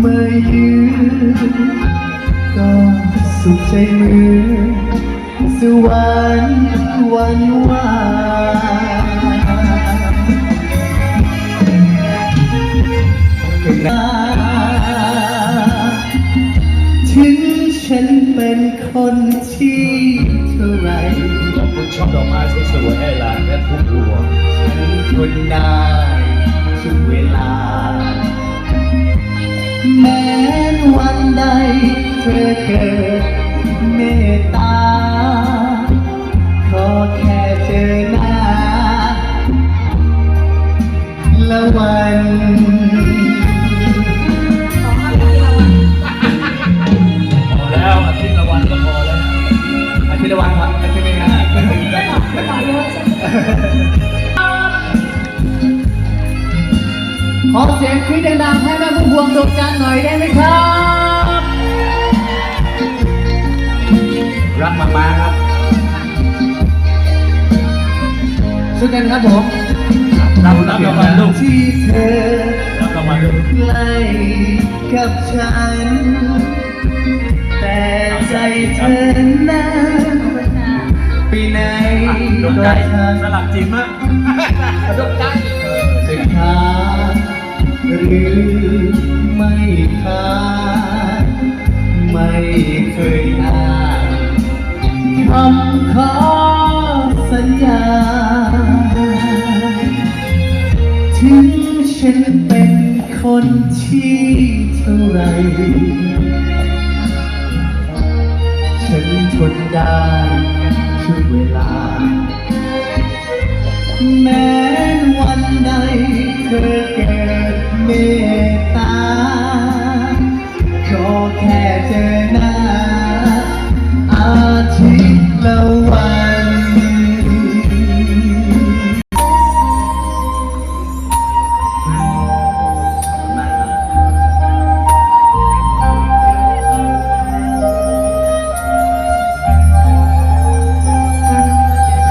ไม่ยืนก็สุขใจเหมือนสวรรค์วันวานถึงฉันเป็นคนที่เท่าไรขอบคุณช่อดอกไม้สวยๆให้ลานและทุกดวงฉันนไแม้นวันใดเธอเกิดเมตตา ขอแค่เจอหน้า ละวันพอแล้วอาทิตย์ละวันก็พอแล้วอาทิตย์ละวันครับอาทิตย์ละวัน ขอเสียงคริดดังๆให้แม่พุ่มพวงดวงจันทร์หน่อยได้ไหมครับ รักมากๆครับช่วยกันครับผมรับรับรางวัลลูกที่เธอรับรางวัลลูกใกล้กับฉัน แต่ใจเธอนั้นไปไหนดวงใจก็ช่างสลักจริงมาก รือไม่ขาดไม่เคยอ่านคำขอสัญญา ถึงฉันเป็นคนที่เท่าไร ฉันทนได้ทุกเวลา แม้วันใดเธอเกิด เมตตา ขอแค่เจอหน้า อาทิตย์ละวัน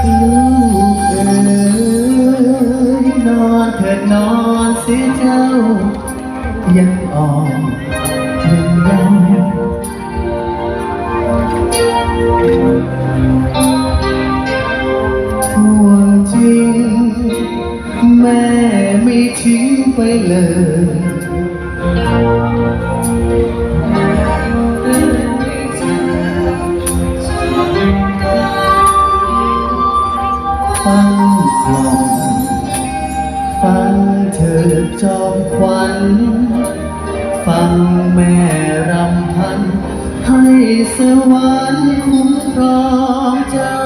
ลูกเอ๋ยนอนเถิดนอน เสียเจ้า ยังอ่อนยังยังห่วงจริง แม่ไม่ทิ้งไปเลยฟังกล่อม ฟังเธอจอมขวัญ ฟังแม่รำพัน ให้สวรรค์คุ้มครองเจ้า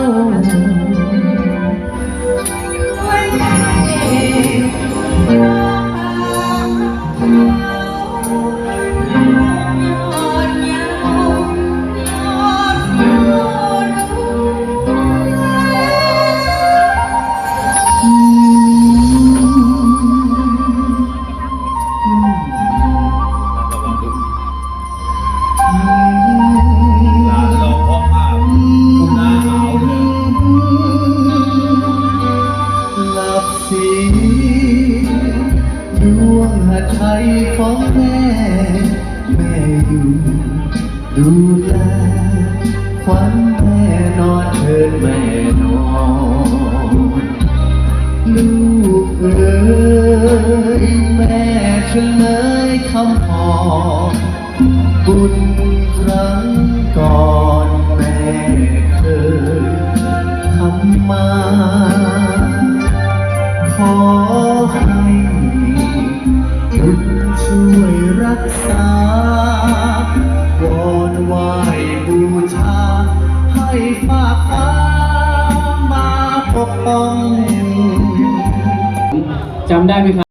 ของแม่ แม่อยู่ดูแลขวัญแม่นอนเถิดแม่นอนลูกเอ๋ยแม่เฉลยคำพอบุญครั้งก่อนแม่เคยทำมาขอให้บุญ ช่วยรักษาวอนไหวบูชา ให้ฝากฟ้ามาปกป้องจำได้ไหมครับ